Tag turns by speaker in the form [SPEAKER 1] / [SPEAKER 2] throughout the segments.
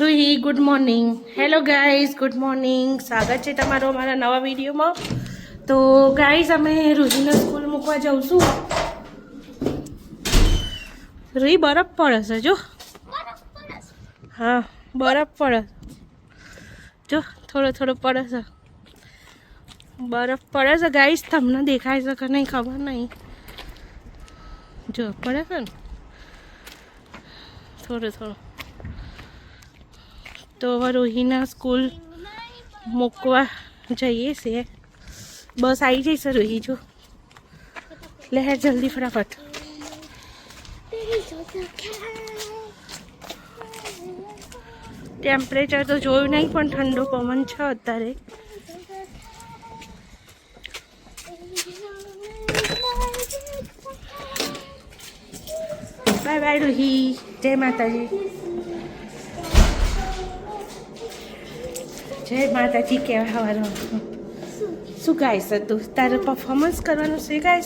[SPEAKER 1] Ruhi good morning hello guys good morning સ્વાગત છે તમારો અમારા નવા વિડીયોમાં. તો ગાઈઝ અમે રૂહીને સ્કૂલ મૂકવા જાઉં રૂહી, બરફ પડે છે, જો. હા, બરફ પડે. જો, થોડો થોડો પડે છે. બરફ પડે છે ગાઈઝ તમને દેખાય છે કે નહીં, ખબર નહીં. જો, પડે છે ને? થોડો થોડો. તો હવે રોહીના સ્કૂલ મૂકવા જઈએ છીએ. બસ આવી જઈશે રોહી જો. લહેર જલ્દી ફટાફટ. ટેમ્પરેચર તો જોયું નહીં, પણ ઠંડો પવન છે અત્યારે. બાય બાય રોહી જય માતાજી. જય માતાજી કહેવા હવાનો શું છે તું? તારે પરફોર્મન્સ કરવાનું છે ગાઈશ?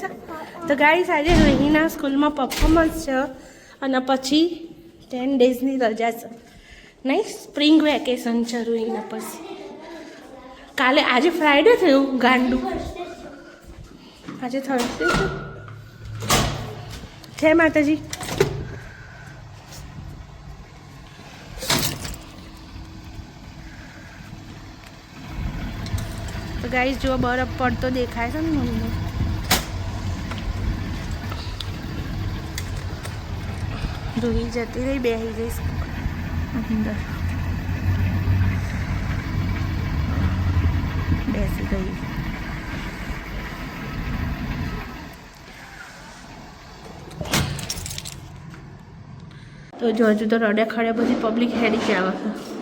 [SPEAKER 1] તો ગાઈશ, આજે રહીના સ્કૂલમાં પરફોર્મન્સ છે અને પછી ટેન ડેઝની રજા છે. નહીં સ્પ્રિંગ વેકેશન છે રોહિના પછી. કાલે, આજે ફ્રાઈડે થયું ગાંડું. આજે થર્સડે છે માતાજી? તો ગાઈસ જો બરફ પડતો દેખાય છે ને મને ધોઈ જતી રહી બેસી જઈશ અંદર. બેસી ગઈ. તો જો હજુ તો રડે ખડે બધી પબ્લિક હેડી જ આવે. છે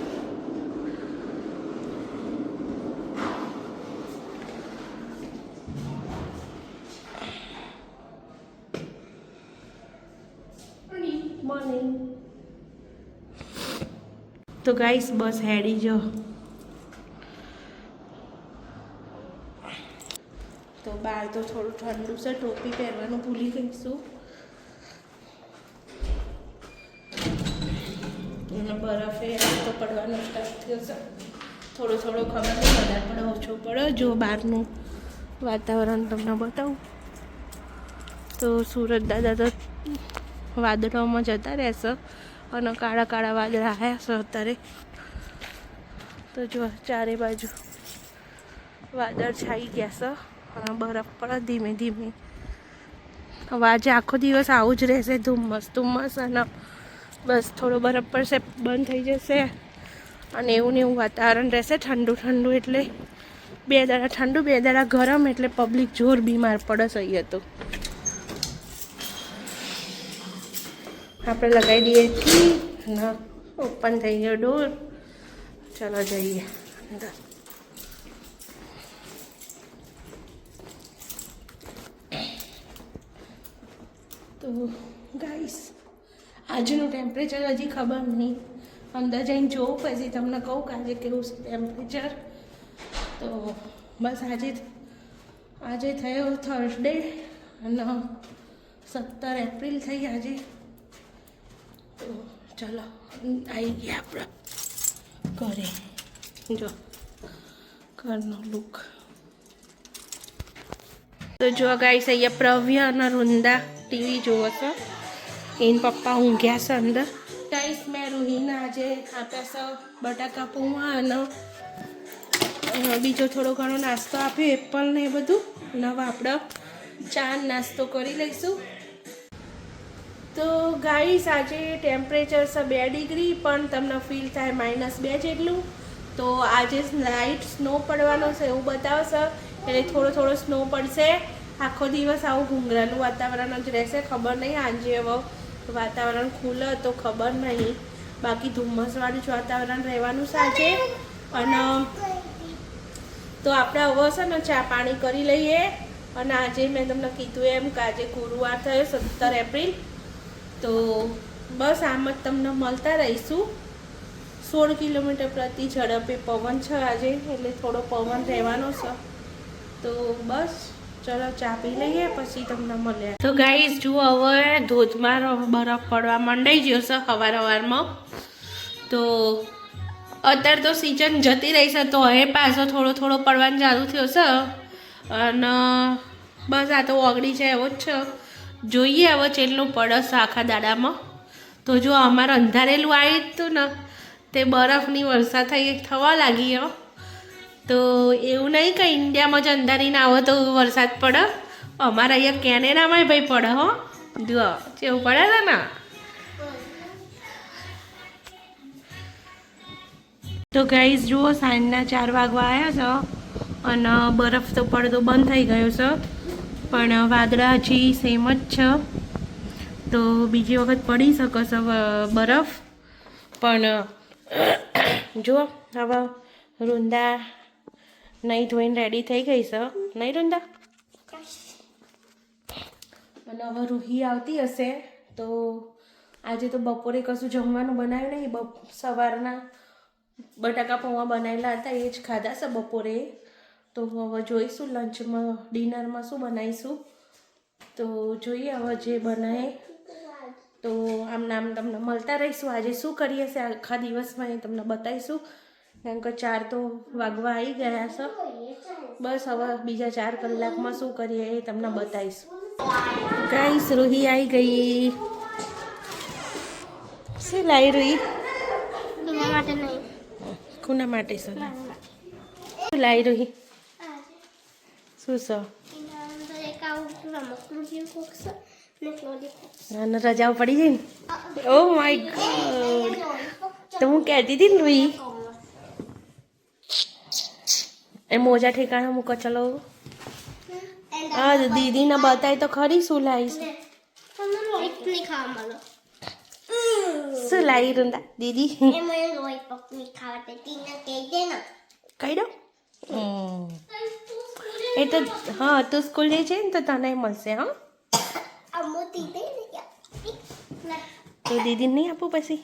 [SPEAKER 1] મોર્નિંગ તો ગાઈસ બસ હેડી જો. તો બહાર તો થોડું ઠંડુ છે ટોપી પહેરવાનું ભૂલી ગઈશું અને બરફે તો પડવાનો સ્ટાર્ટ થયો છે. થોડો થોડો ખબર નહીં વધારે પડે ઓછો પડે. જો બહારનું વાતાવરણ તમને બતાવું. તો સુરત દાદા તો વાદળોમાં જતા રહેશે. અને કાળા કાળા વાદળા આવ્યા છો અત્યારે. તો જો, ચારે બાજુ વાદળ છાઈ ગયા છો. અને બરફ પડે ધીમે ધીમે. હવે આજે આખો દિવસ આવું જ રહેશે. ધુમ્મસ ધુમ્મસ અને બસ થોડો બરફ પડશે, બંધ થઈ જશે. અને એવું ને એવું વાતાવરણ રહેશે. ઠંડુ ઠંડુ એટલે બે દાડા, ઠંડુ બે દાડા ગરમ એટલે પબ્લિક જોર બીમાર પડે છે અહીંયા તો આપણે લગાવી દઈએ કી અને ઓપન થઈ ગયો ડોર. ચલો જઈએ અંદર. તો ગાઈસ, આજનું ટેમ્પરેચર હજી ખબર નહીં. અંદર જઈને જોઉં પછી તમને કહું કે આજે કેવું છે ટેમ્પરેચર તો બસ આજે આજે થયો થર્સડે અને સત્તર એપ્રિલ થઈ આજે. ચલો આવી ગયા આપણે ઘરે જો ઘરનો લુક તો જો ગાઈસ અહીંયા પ્રવ્ય અને વૃંદા ટીવી જોવો છો એન પપ્પા ઊંઘ્યા છે અંદર ગાઈસ મેં રૂહીને આજે આપ્યા છે બટાકા પૌવા અને બીજો થોડો ઘણો નાસ્તો આપ્યો એપલ ને એ બધું નવા આપણે ચા નાસ્તો કરી લઈશું તો ગાઈસ, આજે ટેમ્પરેચર છે બે ડિગ્રી, પણ તમને ફીલ થાય માઇનસ બે જેટલું. તો આજે લાઇટ સ્નો પડવાનો છે એવું બતાવશે. એટલે થોડો થોડો સ્નો પડશે. આખો દિવસ આવું ઘૂંઘરાનું વાતાવરણ જ રહેશે, ખબર નહીં. આજે હવે વાતાવરણ ખુલે તો ખબર નહીં. બાકી ધુમ્મસવાળું જ વાતાવરણ રહેવાનું સાચે અને, તો આપણે હવે છે ને ચા પાણી કરી લઈએ. અને આજે મેં તમને કીધું એમ કે આજે ગુરુવાર થયો, સત્તર એપ્રિલ. તો બસ આમ જ તમને મળતા રહીશું. સોળ કિલોમીટર પ્રતિ ઝડપે પવન છે આજે, એટલે થોડો પવન રહેવાનો છે. તો બસ, ચલો ચા પી લઈએ, પછી તમને મળ્યા તો ગાઈસ જુઓ હવે ધોધમાર બરફ પડવા મંડાઈ ગયો છે સવાર સવારમાં તો અત્યારે તો સિઝન જતી રહી છે, તો હવે પાછો થોડો થોડો પડવાનું ચાલુ થયો છે. અને બસ આ તો ઓગળી છે એવો જ છે. જોઈએ હવે ચેટલું પડસ આખા દાડામાં. તો જો અમારે અંધારેલું આવી હતું ને, તે બરફની વરસાદ થઈ થવા લાગી હો. તો એવું નહીં કે ઇન્ડિયામાં જ અંધારીને આવો તો વરસાદ પડે. અમારે અહીંયા કેનેડામાંય ભાઈ પડે હો. જો, જેવું પડે ને તો ગાઈઝ જુઓ સાંજના ચાર વાગવા આવ્યા છો અને બરફ તો પડતો બંધ થઈ ગયો છે. પણ વાદળા હજી સેમ જ છે. તો બીજી વખત પડી શકો છો બરફ. પણ જુઓ હવે રૂંદા નહીં ધોઈને રેડી થઈ ગઈ છે. નહીં રૂંદા? અને હવે રૂહી આવતી હશે. તો આજે તો બપોરે કશું જમવાનું બનાવ્યું નહીં સવારના બટાકા પૌવા બનાવેલા હતા. એ જ ખાધા છે બપોરે. તો હવે જોઈશું લંચમાં ડિનરમાં શું બનાવીશું. તો જોઈએ હવે જે બનાવે તો આમ નામ તમને મળતા રહીશું. આજે શું કરીએ છે આખા દિવસમાં એ તમને બતાવીશું. કારણ કે ચાર તો વાગવા આવી ગયા છે. બસ હવે બીજા ચાર કલાકમાં શું કરીએ એ તમને બતાવીશું. ગાઈસ રોહી આવી ગઈ. શું લાવી રોહી?
[SPEAKER 2] માટે નહીં.
[SPEAKER 1] કોના માટે છે? શું લાવી રૂહી શું છે
[SPEAKER 2] એના અંદર એક આવું રમકડું જેવું કોક છે ને એક lollipop.
[SPEAKER 1] અને રજાઓ પડી જાય ને? ઓ માય ગોડ તો હું કહેતી હતી ને રૂઈ એ મોજા ઠેકાણા મૂકો ચલો. હા દીદીને બતાય તો ખરી શું લાવીશ. શું લાવી રૂંદા દીદી?
[SPEAKER 2] કહી દો
[SPEAKER 1] એ તો હા તું સ્કૂલ જઈ છે ને તો તને મળશે હા. તો દીદીને નહીં આપું પછી.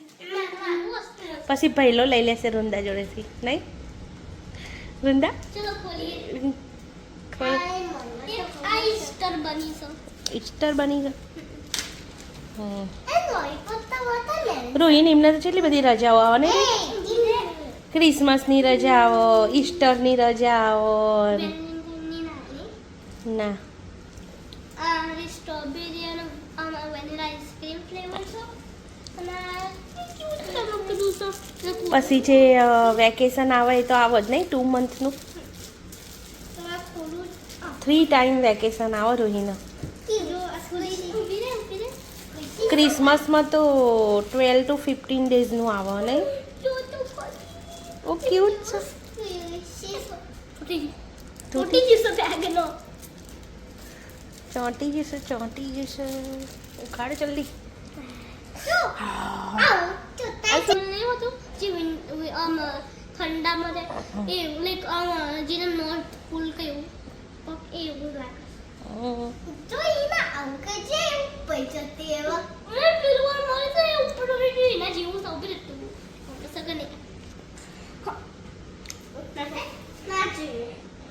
[SPEAKER 1] પછી પહેલો લઈ લેશે રૂંદા જોડેથી નહીં
[SPEAKER 2] વૃંદા Easter બની
[SPEAKER 1] ગયો
[SPEAKER 2] હતા
[SPEAKER 1] એમને તો કેટલી બધી રજાઓ આવે ને ક્રિસમસની રજા આવો ઈસ્ટરની રજા આવો. ના.
[SPEAKER 2] આ સ્ટ્રોબેરી અને વેનિલા આઈસ્ક્રીમ ફ્લેવર છે.
[SPEAKER 1] પછી જે વેકેશન આવે તો આવો જ નહીં ટુ મંથનું થ્રી ટાઈમ વેકેશન આવો રોહિના. ક્રિસમસમાં તો ટ્વેલ્વ ટુ ફિફ્ટીન ડેઝનું આવે નહીં? ઓ ક્યુટ છે.
[SPEAKER 2] તૂટી બેગનો.
[SPEAKER 1] ચોંટી જશે ચોંટી જશે ઉખાડ જલ્દી
[SPEAKER 2] જો. જે ઠંડામાં. એ like આમ જેને કહ્યું એવું. લાગે. તો એના અંક જે ઉપર જતી એવા મને પેલું આ મળે છે એ ઉપર એના જેવું સૌથી રહેતું સગન ના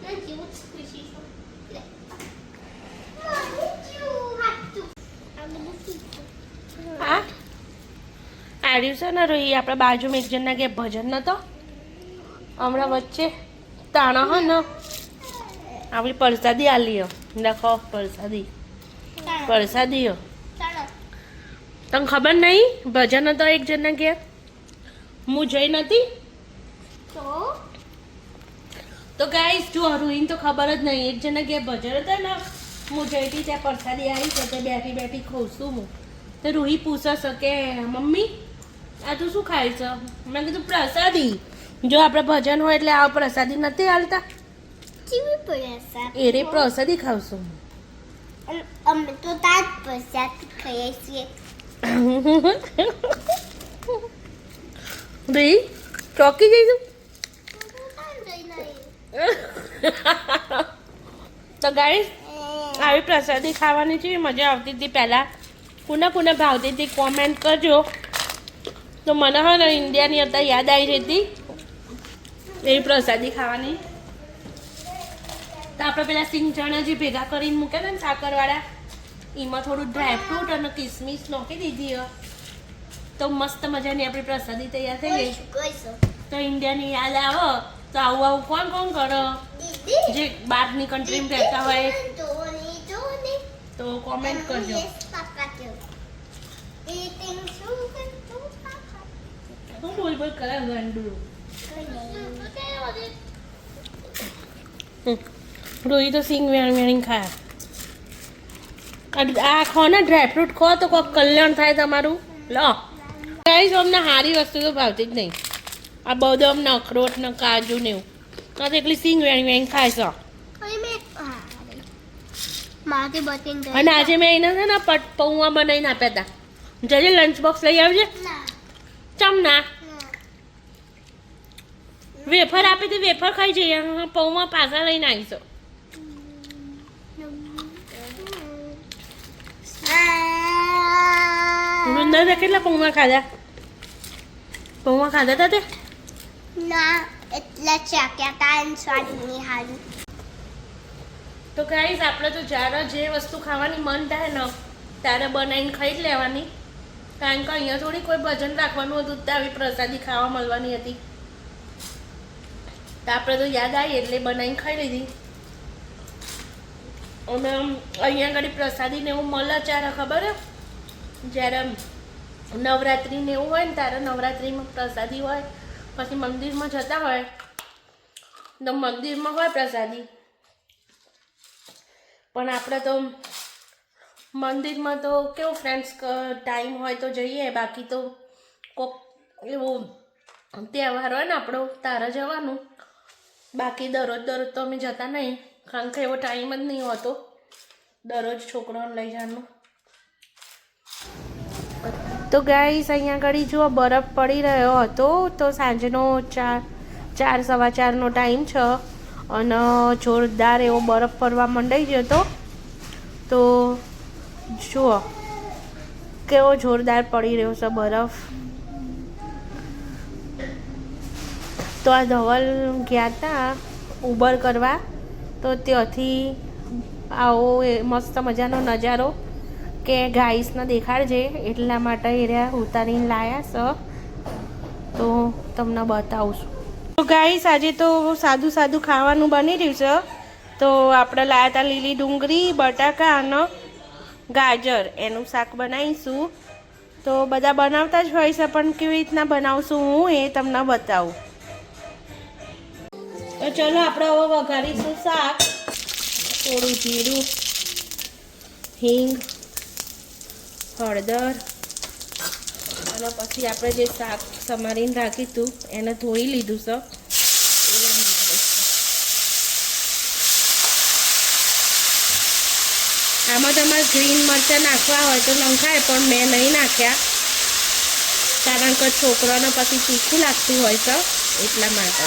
[SPEAKER 2] ના જેવું જ ખુશી છે લે. મને જેવું હાચું. આ બધું
[SPEAKER 1] આ આર્યું છે ને રોહી આપણે બાજુમાં એક જણના કે ભજન નતો. હમણાં વચ્ચે તાણા હ ને. આપણી પરસાદી આલીઓ લખો પરસાદી.
[SPEAKER 2] પરસાદીઓ.
[SPEAKER 1] તને ખબર નહીં? ભજન હતો એક જણના ઘેર. હું જઈ નથી
[SPEAKER 2] તો?
[SPEAKER 1] તો ગાઈસ જો રોહિન તો ખબર જ નહીં. એક જણના ઘેર ભજન હતા ને. હું જઈ હતી ત્યાં પરસાદી આવી તો તે બેઠી બેઠી ખઉં હું. તો રૂહી પૂછે શકે કે મમ્મી આ તું શું ખાય છે? મેં કીધું પ્રસાદી. જો આપણે ભજન હોય એટલે આ પ્રસાદી નથી હાલતા. રે પ્રસાદી ખાવશું.
[SPEAKER 2] અમે તો તાજ પ્રસાદ ખાઈએ છીએ.
[SPEAKER 1] ભાઈ ચોકી જઈશું તો? ગાઈસ આવી. પ્રસાદી ખાવાની છે મજા આવતી હતી? પહેલાં કોને કોને ભાવતી હતી કોમેન્ટ કરજો. તો મને હા ને ઇન્ડિયાની અત્યારે યાદ આવી જતી એવી પ્રસાદી ખાવાની. તો આપણે પેલા સિંગ ચણા જે ભેગા કરીને મૂક્યા હતા ને સાકરવાળા એમાં થોડું ડ્રાયફ્રૂટ અને કિસમિસ નાખી દીધી. તો મસ્ત મજાની આપણી પ્રસાદી તૈયાર થઈ ગઈ. તો ઇન્ડિયાની યાદ આવો તો આવું આવું કોણ કોણ કરો? જે બહારની કન્ટ્રીમાં રહેતા હોય. તો કોમેન્ટ કરજો.
[SPEAKER 2] Sugar
[SPEAKER 1] હું બોલ બોલ કરે ગંડુ તો સિંગ વેણ વેણી ખાય. આ- ખો ને ડ્રાયફ્રૂટ ખો તો કોઈ કલ્યાણ થાય તમારું. લો. ગાઈસ અમને સારી વસ્તુ તો ભાવતી જ નહીં. આ બધો અમને અખરોટ ને કાજુ ને એવું. તો એટલી સિંગ વેણી વેણી ખાય છે.
[SPEAKER 2] માથી બતીન
[SPEAKER 1] અને આજે મેં એને છે ને પટ પૌવા બનાવીને આપ્યા હતા. જજે લંચ બોક્સ લઈ આવજે.
[SPEAKER 2] ના.
[SPEAKER 1] ચમ ના.
[SPEAKER 2] ના.
[SPEAKER 1] વેફર આપી હતી વેફર ખાઈ જઈએ. હા, પૌવા પાછા લઈને આવીશું. વૃંદા કેટલા પૌવા ખાધા? પૌવા ખાધા હતા તે?
[SPEAKER 2] ના એટલે ચાક્યા તા એમ સ્વાદ નહીં હારું.
[SPEAKER 1] તો ગાઈઝ આપણે તો જ્યારે જે વસ્તુ ખાવાની મન થાય ને, ત્યારે બનાવીને ખાઈ જ લેવાની. કારણ કે અહીંયા થોડી કોઈ ભજન રાખવાનું હતું તો આવી પ્રસાદી ખાવા મળવાની હતી. તો આપણે તો યાદ આવી એટલે બનાવીને ખાઈ લીધી. અને અહીંયા આગળ પ્રસાદીને એવું મળે ત્યારે ખબર જ્યારે નવરાત્રિ ને એવું હોય ને, ત્યારે નવરાત્રિમાં પ્રસાદી હોય, પછી મંદિરમાં જતા હોય. તો મંદિરમાં હોય પ્રસાદી. પણ આપણે તો મંદિરમાં તો કેવું ફ્રેન્ડ્સ ટાઈમ હોય તો જઈએ, બાકી તો કોક એવો તહેવાર હોય ને આપણો, તારે જવાનું. બાકી દરરોજ દરરોજ તો અમે જતા નહીં, કારણ કે એવો ટાઈમ જ નહીં હોતો. દરરોજ છોકરાઓને લઈ જવાનું. તો ગાઈસ અહીંયા આગળ જો બરફ પડી રહ્યો હતો, તો સાંજનો ચાર ચાર, સવા ચારનો ટાઈમ છે. અને જોરદાર એવો બરફ પડવા મંડાઈ હતો તો જુઓ, કેવો જોરદાર પડી રહ્યો છે બરફ. તો આ ધવલ ગયા હતા ઉબર કરવા, તો ત્યાંથી આવો એ મસ્ત મજાનો નજારો કે ગાઈસને દેખાડજે, એટલા માટે એ રહ્યા ઉતારીને લાયા સ. તો તમને બતાવું તો ગાઈસ, આજે તો સાદું સાદું ખાવાનું બની રહ્યું છે. તો આપણે લાયા હતા લીલી ડુંગળી, બટાકા અને ગાજર એનું શાક બનાવીશું. તો બધા બનાવતા જ હોય છે, પણ કેવી રીતના બનાવશું હું એ તમને બતાવું. તો ચલો આપણે હવે વઘારીશું શાક. થોડું જીરું, હિંગ, હળદર અને પછી આપણે જે શાક સમારીને રાખી હતું એને ધોઈ લીધું છે. આમાં તમારે ગ્રીન મરચાં નાખવા હોય તો નખાય, પણ મેં નહીં નાખ્યા. કારણ કે છોકરાને પછી તીખું લાગતું હોય છે, એટલા માટે.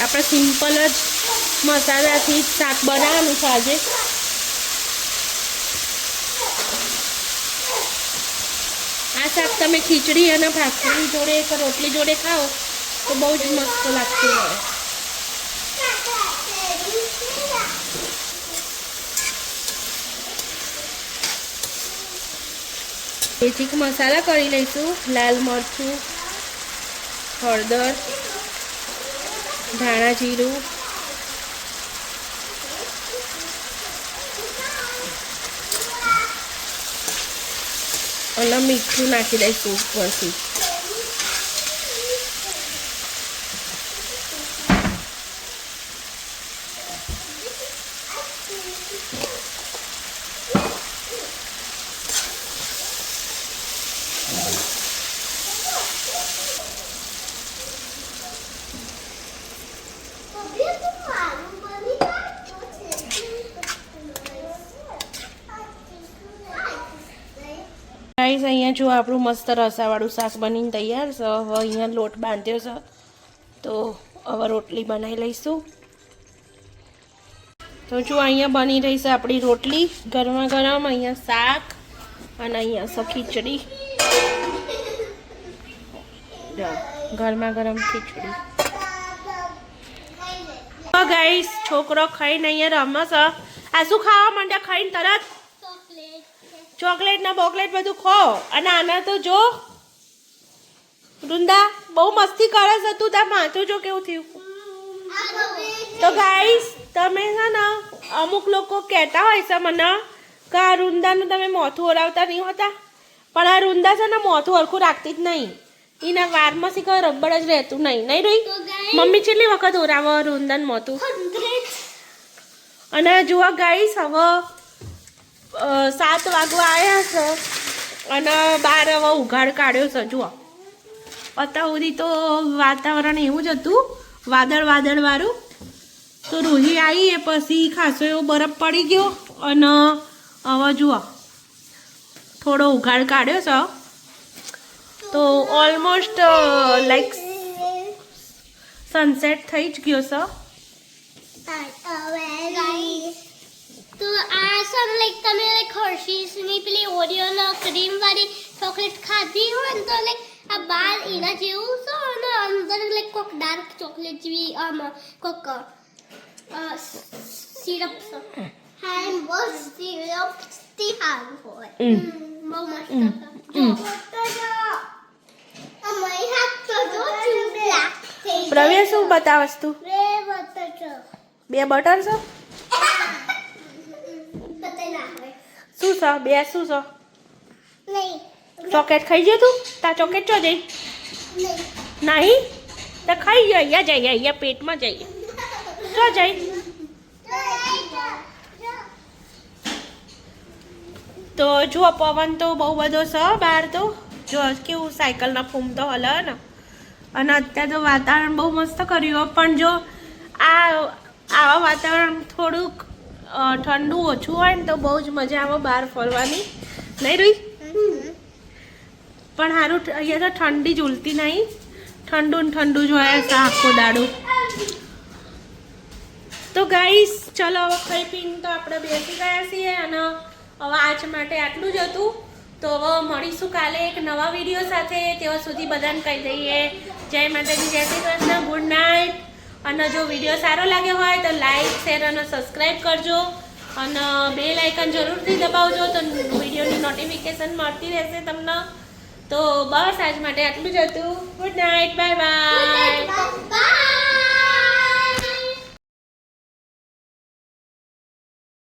[SPEAKER 1] આપણે સિમ્પલ જ મસાલાથી શાક બનાવવાનું છે આજે. શાક તમે ખીચડી અને ભાખરી જોડે કે રોટલી જોડે ખાઓ, તો બહુ જ મસ્ત લાગતું હોય. બેઝિક મસાલા કરી લઈશું, લાલ મરચું, હળદર, ધાણા જીરું અને મીઠું નાખી દઈશું ઉપરથી. અહીંયા જો આપણું મસ્ત રસાવાળું શાક બનીને તૈયાર છે, હવે અહીંયા લોટ બાંધ્યો છે. તો હવે રોટલી બનાવી લઈશું. તો જો અહીંયા બની રહી છે આપણી રોટલી ગરમા ગરમ, અહીંયા શાક અને અહીંયા છે ખીચડી. ગરમા ગરમ ખીચડી. ગાઈસ છોકરો ખાઈને અહીંયા રમે છે. આ શું ખાવા માંડ્યા? ખાઈને તરત ચોકલેટ ને બોકલેટ બધું ખો. અને આના તો જો વૃંદા બહુ મસ્તી કરે છે તું તાર માથું જો કેવું થયું? તો ગાઈસ તમે છે ને અમુક લોકો કહેતા હોય છે મને કે આ રૂંદાનું તમે મોથું ઓરાવતા નહીં હોતા. પણ આ રૂંદા છે ને મોથું હરખું રાખતી જ નહીં. એના વારમાં શી રબડ જ રહેતું નહીં. નહીં રહી? મમ્મી કેટલી વખત ઓરાવો રૂંદન મોથું? અને જુઓ ગાઈસ હવે સાત વાગવા આવ્યા છે અને બાર હવે ઉઘાડ કાઢ્યો છે, જુઓ. અત્યાર સુધી તો વાતાવરણ એવું જ હતું, વાદળ વાદળવાળું તો રૂહી આવી એ પછી ખાસો એવો બરફ પડી ગયો અને હવે જુઓ, થોડો ઉઘાડ કાઢ્યો છે. તો ઓલમોસ્ટ લાઈક સનસેટ થઈ જ ગયો છે.
[SPEAKER 2] તો આ સમ લાઈક તમે લાઈક હર્શીસની પેલી ઓરિયો નો ક્રીમ વાળી ચોકલેટ ખાધી હોય ને તો લાઈક આ બાર એના જેવું છે અને અંદર લાઈક કોક ડાર્ક ચોકલેટ જેવી આમ કોક સિરપ છે. હા એમ બહુ સિરપથી સારું હોય. બહુ મસ્ત
[SPEAKER 1] પ્રવીણ શું બતાવસ તું?
[SPEAKER 2] બે
[SPEAKER 1] બટર છે? શું છે બે શું છે
[SPEAKER 2] નહીં.
[SPEAKER 1] ચોકેટ ખાઈ ગયો તું? તા ચોકેટ ચો જઈ?
[SPEAKER 2] નહીં.
[SPEAKER 1] તો ખાઈ ગયો અહીંયા જઈએ અહીંયા પેટમાં જઈએ ચો જઈ? તો જુઓ પવન તો બહુ બધો છે બહાર તો. જો કેવું સાયકલના ફૂમ તો હલે ને. અને અત્યારે તો વાતાવરણ બહુ મસ્ત કર્યું પણ જો આ આવા વાતાવરણ થોડુંક ઠંડુ ઓછું હોય ને તો બહુ જ મજા આવે બહાર ફરવાની. નહીં રૂઈ? પણ સારું અહીંયા તો ઠંડી ઝૂલતી નહીં. ઠંડુ ને ઠંડુ જ હોય છે આખો દાડો. તો ગાઈસ, ચલો હવે ખાઈ પીને તો આપણે બેસી ગયા છીએ અને હવે આજ માટે આટલું જ હતું. તો હવે મળીશું કાલે એક નવા વીડિયો સાથે. ત્યાં સુધી બધાને કહી દઈએ. જય માતાજી, જય શ્રી કૃષ્ણ. Good night. અને જો વીડિયો સારો લાગ્યો હોય તો લાઈક શેર અને સબસ્ક્રાઈબ કરજો. અને બે લાઇકન જરૂરથી દબાવજો તો વિડીયોની નોટિફિકેશન મળતી રહેશે તમને. તો બસ આજ માટે આટલું જ હતું. Good night bye
[SPEAKER 2] bye